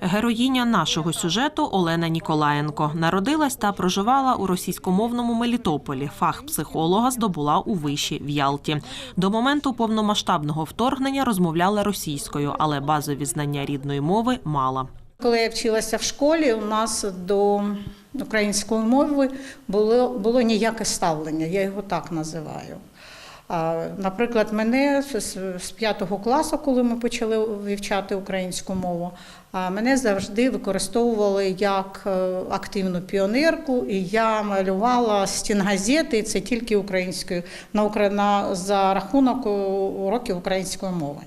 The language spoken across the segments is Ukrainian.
Героїня нашого сюжету Олена Ніколаєнко народилась та проживала у російськомовному Мелітополі. Фах психолога здобула у виші в Ялті. До моменту повномасштабного вторгнення розмовляла російською, але базові знання рідної мови мала. Коли я вчилася в школі, у нас до української мови було, було ніяке ставлення, я його так називаю. Наприклад, мене з п'ятого класу, коли ми почали вивчати українську мову, мене завжди використовували як е, активну піонерку, і я малювала стінгазети, і це тільки українською на, на, за рахунок е, уроків української мови.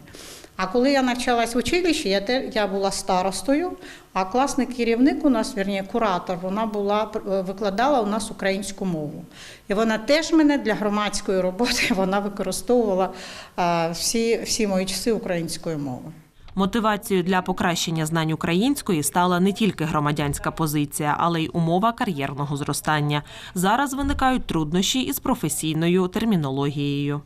А коли я навчалась в училищі, я, те, я була старостою, а класний керівник у нас, вірні, куратор, вона була е, викладала у нас українську мову. І вона теж мене для громадської роботи вона використовувала е, всі, всі мої часи української мови. Мотивацією для покращення знань української стала не тільки громадянська позиція, але й умова кар'єрного зростання. Зараз виникають труднощі із професійною термінологією.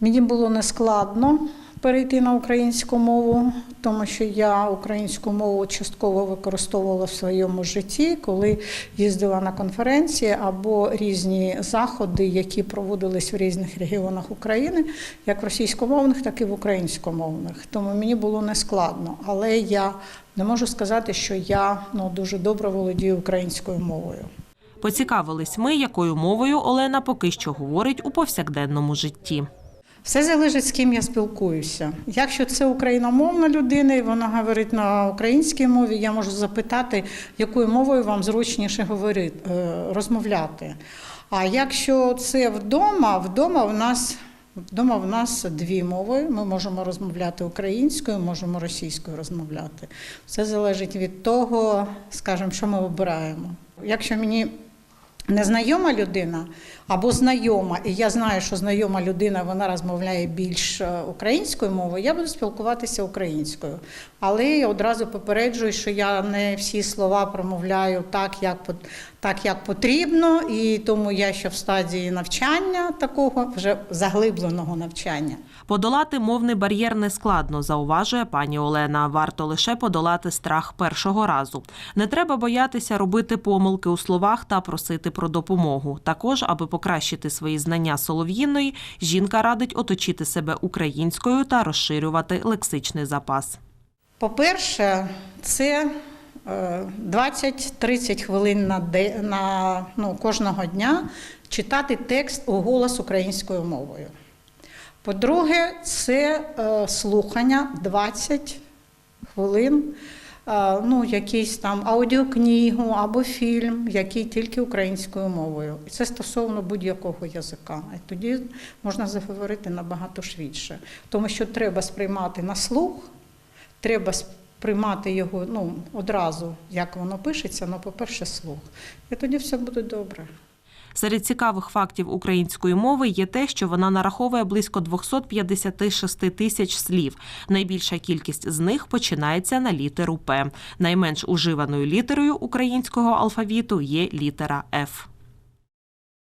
Мені було нескладно перейти на українську мову, тому що я українську мову частково використовувала в своєму житті, коли їздила на конференції або різні заходи, які проводились в різних регіонах України, як в російськомовних, так і в українськомовних. Тому мені було нескладно. Але я не можу сказати, що я ну, дуже добре володію українською мовою. Поцікавились ми, якою мовою Олена поки що говорить у повсякденному житті. Все залежить з ким я спілкуюся. Якщо це україномовна людина, і вона говорить на українській мові, я можу запитати, якою мовою вам зручніше говорити, е, розмовляти. А якщо це вдома, вдома в нас. Вдома в нас дві мови. Ми можемо розмовляти українською, можемо російською розмовляти. Все залежить від того, скажімо, що ми обираємо. Якщо мені незнайома людина або знайома, і я знаю, що знайома людина вона розмовляє більш е, українською мовою, я буду спілкуватися українською. Але я одразу попереджую, що я не всі слова промовляю так, як так, як потрібно, і тому я ще в стадії навчання такого вже заглибленого навчання. Подолати мовний бар'єр не складно, зауважує пані Олена. Варто лише подолати страх першого разу. Не треба боятися робити помилки у словах та просити про допомогу. Також, аби покращити свої знання солов'їної, жінка радить оточити себе українською та розширювати лексичний запас. По-перше, це е, 20-30 хвилин на, де, на ну, кожного дня читати текст у голос українською мовою. По-друге, це е, слухання 20 хвилин, е, ну, якийсь там аудіокнигу або фільм, який тільки українською мовою. І це стосовно будь-якого язика. І тоді можна заговорити набагато швидше. Тому що треба сприймати на слух, треба сприймати його ну, одразу, як воно пишеться, ну, по-перше, слух. І тоді все буде добре. Серед цікавих фактів української мови є те, що вона нараховує близько 256 тисяч слів. Найбільша кількість з них починається на літеру П. Найменш уживаною літерою українського алфавіту є літера Ф.